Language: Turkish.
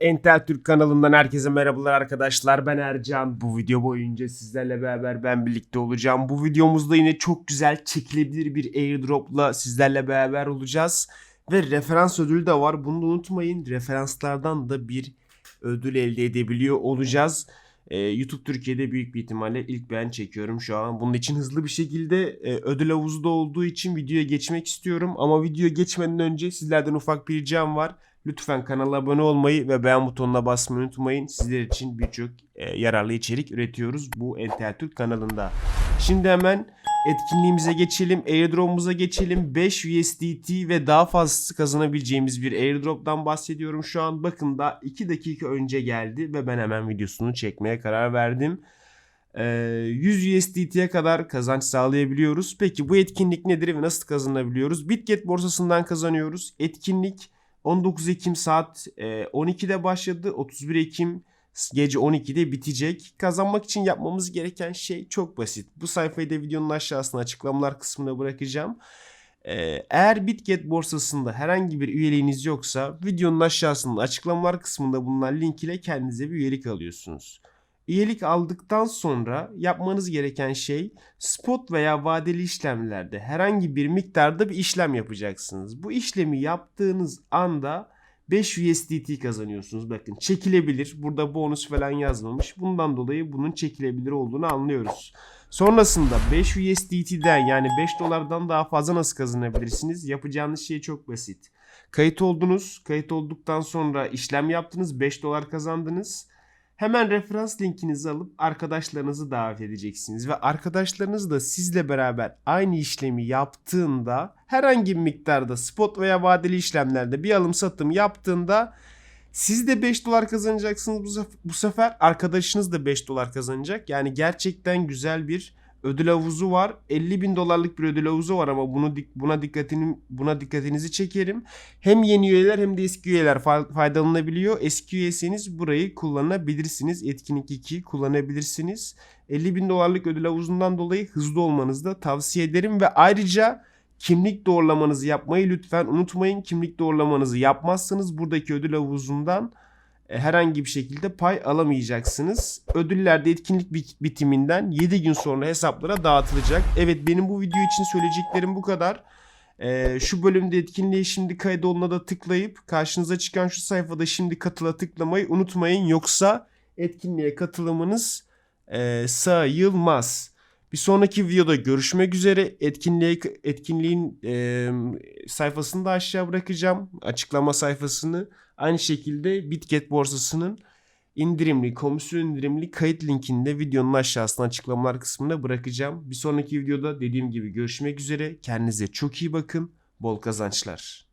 Entel Türk kanalından herkese merhabalar arkadaşlar. Ben Ercan. Bu video boyunca sizlerle beraber ben birlikte olacağım. Bu videomuzda yine çok güzel çekilebilir bir airdropla sizlerle beraber olacağız. Ve referans ödülü de var. Bunu da unutmayın. Referanslardan da bir ödül elde edebiliyor olacağız. Ee, YouTube Türkiye'de büyük bir ihtimalle ilk ben çekiyorum şu an. Bunun için hızlı bir şekilde e, ödül havuzda olduğu için videoya geçmek istiyorum. Ama videoya geçmeden önce sizlerden ufak bir ricam var. Lütfen kanala abone olmayı ve beğen butonuna basmayı unutmayın. Sizler için birçok e, yararlı içerik üretiyoruz bu Entel Türk kanalında. Şimdi hemen etkinliğimize geçelim. Airdrop'umuza geçelim. 5 USDT ve daha fazlası kazanabileceğimiz bir airdrop'tan bahsediyorum şu an. Bakın da 2 dakika önce geldi ve ben hemen videosunu çekmeye karar verdim. Ee, 100 USDT'ye kadar kazanç sağlayabiliyoruz. Peki bu etkinlik nedir ve nasıl kazanabiliyoruz? Bitget borsasından kazanıyoruz. Etkinlik 19 Ekim saat e, 12'de başladı. 31 Ekim gece 12'de bitecek. Kazanmak için yapmamız gereken şey çok basit. Bu sayfayı da videonun aşağısına açıklamalar kısmına bırakacağım. Ee, Eğer Bitget borsasında herhangi bir üyeliğiniz yoksa videonun aşağısında açıklamalar kısmında bulunan link ile kendinize bir üyelik alıyorsunuz. Üyelik aldıktan sonra yapmanız gereken şey spot veya vadeli işlemlerde herhangi bir miktarda bir işlem yapacaksınız. Bu işlemi yaptığınız anda 5 USDT kazanıyorsunuz. Bakın çekilebilir. Burada bonus falan yazmamış. Bundan dolayı bunun çekilebilir olduğunu anlıyoruz. Sonrasında 5 USDT'den yani 5 dolardan daha fazla nasıl kazanabilirsiniz? Yapacağınız şey çok basit. Kayıt oldunuz. Kayıt olduktan sonra işlem yaptınız. 5 dolar kazandınız. Hemen referans linkinizi alıp arkadaşlarınızı davet edeceksiniz ve arkadaşlarınız da sizle beraber aynı işlemi yaptığında herhangi bir miktarda spot veya vadeli işlemlerde bir alım satım yaptığında siz de 5 dolar kazanacaksınız bu, sef- bu sefer arkadaşınız da 5 dolar kazanacak. Yani gerçekten güzel bir ödül havuzu var. 50 bin dolarlık bir ödül havuzu var ama bunu buna dikkatini buna dikkatinizi çekerim. Hem yeni üyeler hem de eski üyeler fa- faydalanabiliyor. Eski üyeseniz burayı kullanabilirsiniz. Etkinlik 2 kullanabilirsiniz. 50 bin dolarlık ödül havuzundan dolayı hızlı olmanızı da tavsiye ederim ve ayrıca kimlik doğrulamanızı yapmayı lütfen unutmayın. Kimlik doğrulamanızı yapmazsanız buradaki ödül havuzundan herhangi bir şekilde pay alamayacaksınız. Ödüller de etkinlik bit- bitiminden 7 gün sonra hesaplara dağıtılacak. Evet benim bu video için söyleyeceklerim bu kadar. Ee, şu bölümde etkinliğe şimdi kaydoluna da tıklayıp karşınıza çıkan şu sayfada şimdi katıla tıklamayı unutmayın. Yoksa etkinliğe katılımınız e, sayılmaz. Bir sonraki videoda görüşmek üzere. Etkinliğe, etkinliğin e, sayfasını da aşağı bırakacağım. Açıklama sayfasını. Aynı şekilde Bitget borsasının indirimli, komisyon indirimli kayıt linkini de videonun aşağısına açıklamalar kısmına bırakacağım. Bir sonraki videoda dediğim gibi görüşmek üzere. Kendinize çok iyi bakın. Bol kazançlar.